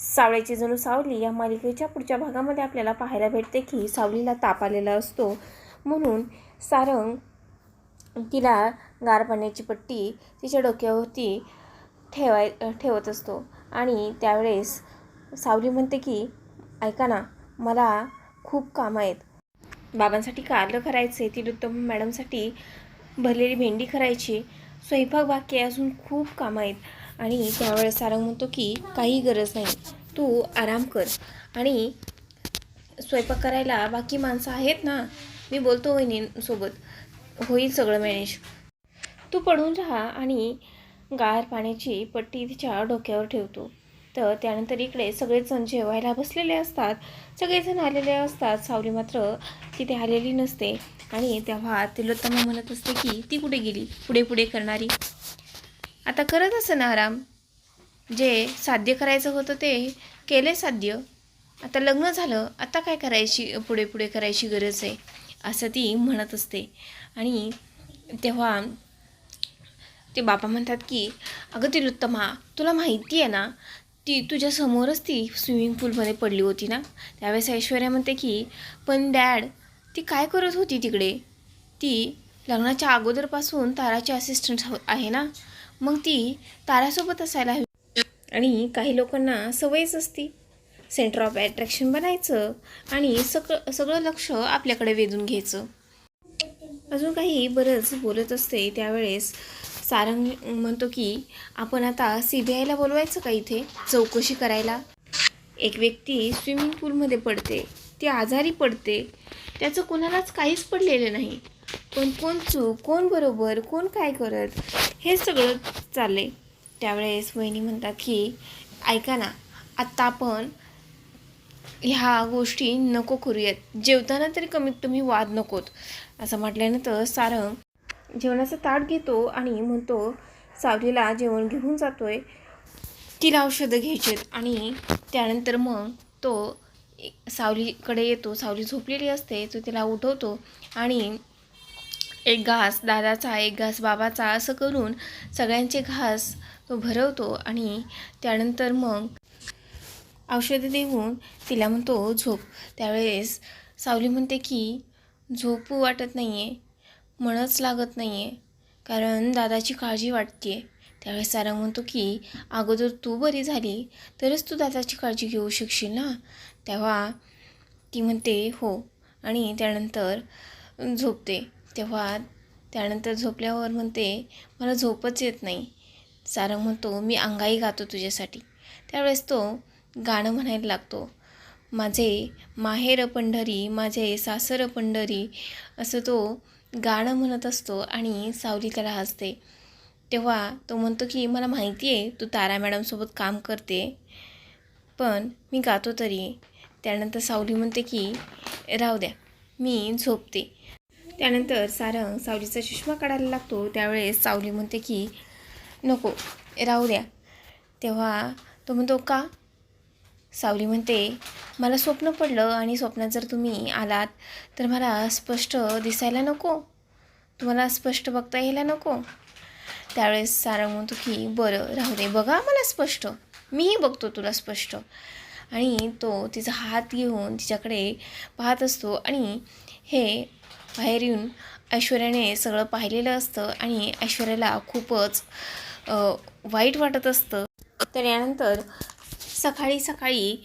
सावळ्याची जणू सावली या मालिकेच्या पुढच्या भागामध्ये आपल्याला पाहायला भेटते की सावलीला ताप आलेला असतो. म्हणून सारंग तिला गार पाण्याची पट्टी तिच्या डोक्यावरती ठेवाय ठेवत असतो. आणि त्यावेळेस सावली म्हणते की ऐका ना मला खूप कामं आहेत. बाबांसाठी कारलं करायचे तिलोत्तम मॅडमसाठी भरलेली भेंडी करायची. स्वयंपाक बाकी अजून खूप कामं आहेत. आणि त्यावेळेस सारंग म्हणतो की काही गरज नाही. तू आराम कर. आणि स्वयंपाक करायला बाकी माणसं आहेत ना? मी बोलतो वहिनीसोबत. होईल सगळं मॅनेज. तू पडून राहा आणि गार पाण्याची पट्टी तिच्या डोक्यावर ठेवतो. तर त्यानंतर इकडे सगळेजण जेवायला बसलेले असतात. सगळेजण आलेले असतात. सावली मात्र तिथे आलेली नसते. आणि तेव्हा तिलोत्तमा म्हणत असते की ती कुठे गेली? पुढे पुढे करणारी. आता करत असं ना आराम जे साध्य करायचं होतं ते केले साध्य. आता लग्न झालं आता काय करायची पुढे पुढे करायची गरज आहे असं ती म्हणत असते. आणि तेव्हा ते बाबा म्हणतात की अगं तिलोत्तमा तुला माहिती आहे ना ती तुझ्यासमोरच ती स्विमिंग पूलमध्ये पडली होती ना? त्यावेळेस ऐश्वर्या म्हणते की पण डॅड ती काय करत होती तिकडे? ती लग्नाच्या अगोदरपासून ताराची असिस्टंट आहे ना? मग ती तारासोबत असायला हवी. आणि काही लोकांना सवयच असती. सेंटर ऑफ अट्रॅक्शन बनायचं आणि सगळं सगळं लक्ष आपल्याकडे वेधून घ्यायचं. अजून काही बरंच बोलत असते त्यावेळेस. सारंग म्हणतो की आपण आता सी बी आयला बोलवायचं का इथे? चौकशी करायला. एक व्यक्ती स्विमिंग पूलमध्ये पडते. ती आजारी पडते. त्याचं कोणालाच काहीच पडलेलं नाही. पण कोण चूक कोण बरोबर कोण काय करत हे सगळं चालले त्यावेळेस वहिनी म्हणतात की ऐका ना आत्ता आपण ह्या गोष्टी नको करूयात. जेवताना तरी कमीत कमी वाद नकोत. असं म्हटल्यानंतर सारंग जेवणाचं ताट घेतो आणि म्हणतो सावलीला जेवण घेऊन जातोय. तिला औषधं घ्यायचेत आणि त्यानंतर मग तो सावलीकडे येतो. सावली झोपलेली असते तो तिला उठवतो आणि एक घास दादाचा एक घास बाबाचा असं करून सगळ्यांचे घास तो भरवतो आणि त्यानंतर मग औषधं देऊन तिला म्हणतो झोप. त्यावेळेस सावली म्हणते की झोपू वाटत नाही आहे मनच लागत नाही आहे कारण दादाची काळजी वाटते. त्यावेळेस सारंग म्हणतो की अगोदर तू बरी झाली तरच तू दादाची काळजी घेऊ शकशील ना? तेव्हा ती म्हणते हो. आणि त्यानंतर झोपते. तेव्हा त्यानंतर झोपल्यावर म्हणते मला झोपच येत नाही. सारंग म्हणतो मी अंगाई गातो तुझ्यासाठी. त्यावेळेस तो गाणं म्हणायला लागतो माझे माहेर पंढरी माझे सासर पंढरी असं तो गाणं म्हणत असतो आणि सावली त्याला हसते. तेव्हा तो म्हणतो की मला माहिती आहे तू तारा मॅडमसोबत काम करते पण मी गातो तरी. त्यानंतर सावली म्हणते की राहू द्या मी झोपते. त्यानंतर सारंग सावलीचा चष्मा काढायला लागतो. त्यावेळेस सावली म्हणते की नको राहू द्या. तेव्हा तो म्हणतो का? सावली म्हणते मला स्वप्न पडलं आणि स्वप्नात जर तुम्ही आलात तर मला स्पष्ट दिसायला नको. तुम्हाला स्पष्ट बघता यायला नको. त्यावेळेस सारंग म्हणतो की बरं राहू दे बघा मला स्पष्ट. मीही बघतो तुला स्पष्ट. आणि तो तिचा हात घेऊन तिच्याकडे पाहत असतो. आणि हे बाहेर येऊन ऐश्वर्याने सगळं पाहिलेलं असतं आणि ऐश्वर्याला खूपच वाईट वाटत असतं. तर यानंतर सकाळी सकाळी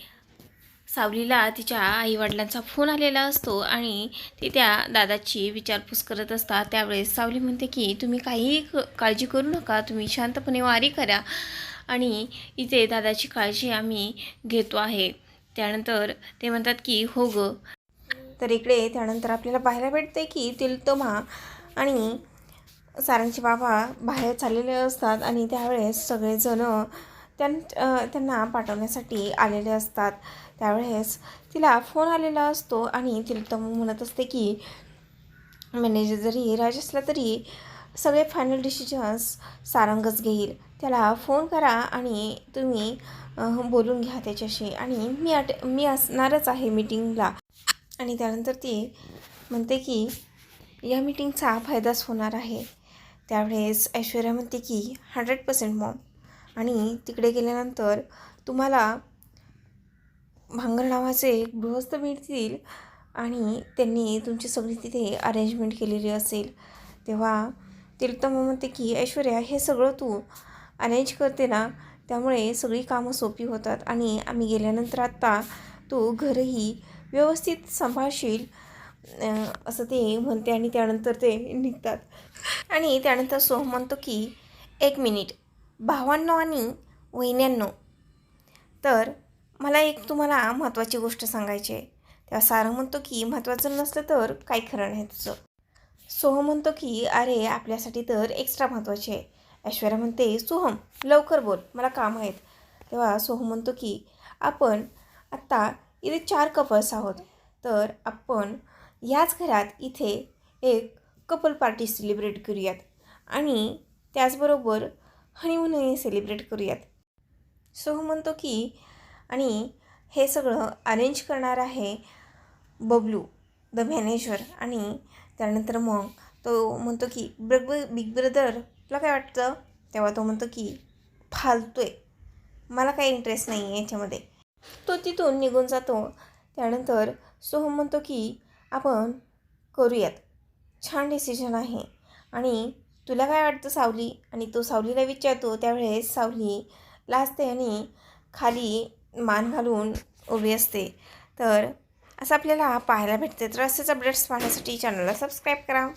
सावलीला तिच्या आईवडिलांचा फोन आलेला असतो आणि ते त्या दादाची विचारपूस करत असतात. त्यावेळेस सावली म्हणते की तुम्ही काहीही क- काळजी करू नका तुम्ही शांतपणे वारी करा आणि इथे दादाची काळजी आम्ही घेतो आहे. त्यानंतर ते म्हणतात की हो ग. तर इकडे त्यानंतर आपल्याला पाहायला भेटते की तिलतमा आणि सारंगचे बाबा बाहेर चाललेले असतात आणि त्यावेळेस सगळेजण त्यां त्यांना पाठवण्यासाठी आलेले असतात. त्यावेळेस तिला फोन आलेला असतो आणि तिलतम म्हणत असते की मॅनेजर जरी राज असला तरी सगळे फायनल डिसिजन्स सारंगच घेईल. त्याला फोन करा आणि तुम्ही बोलून घ्या त्याच्याशी आणि मी अट मी असणारच आहे मीटिंगला आणि त्यानंतर ती म्हणते की या मीटिंगचा फायदाच होणार आहे. त्यावेळेस ऐश्वर्या म्हणते की हंड्रेड पर्सेंट मॉम. आणि तिकडे गेल्यानंतर तुम्हाला भांगर नावाचे गृहस्थ मिळतील आणि त्यांनी तुमची सगळी तिथे अरेंजमेंट केलेली असेल. तेव्हा तिलोत्तमा म्हणते की ऐश्वर्या हे सगळं तू अरेंज करते ना त्यामुळे सगळी कामं सोपी होतात आणि आम्ही गेल्यानंतर आत्ता तू घरही व्यवस्थित सांभाळशील. असं ते म्हणते आणि त्यानंतर ते निघतात. आणि त्यानंतर सोहम म्हणतो की एक मिनिट. भावांनो आणि वहिन्यांनो तर मला एक तुम्हाला महत्त्वाची गोष्ट सांगायची आहे. तेव्हा सारंग म्हणतो की महत्त्वाचं नसलं तर काही खरं नाही तुझं. सोहम म्हणतो की अरे आपल्यासाठी तर एक्स्ट्रा महत्त्वाचे आहे. ऐश्वर्या म्हणते सोहम लवकर बोल मला काम आहेत. तेव्हा सोहम म्हणतो की आपण आत्ता इथे चार कपल्स आहोत. तर आपण याच घरात इथे एक कपल पार्टी सेलिब्रेट करूयात. आणि त्याचबरोबर हनीमूनही सेलिब्रेट करूयात. सोहम हो म्हणतो की आणि हे सगळं अरेंज करणार आहे बबलू द मॅनेजर आणि त्यानंतर मग तो म्हणतो की ब्रग बिग ब्रदर तुला काय वाटतं? तेव्हा तो म्हणतो की फालतोय. मला काही इंटरेस्ट नाही आहे याच्यामध्ये. तो तिथून निघून जातो. त्यानंतर सोहम म्हणतो की आपण करूयात. छान डिसिजन आहे. आणि तुला काय वाटतं सावली? आणि तो सावलीला विचारतो. त्यावेळेस सावली लाजते आणि खाली मान घालून उभी असते. तर असं आपल्याला पाहायला भेटते. तर असेच अपडेट्स पाहण्यासाठी चॅनलला सबस्क्राईब करा.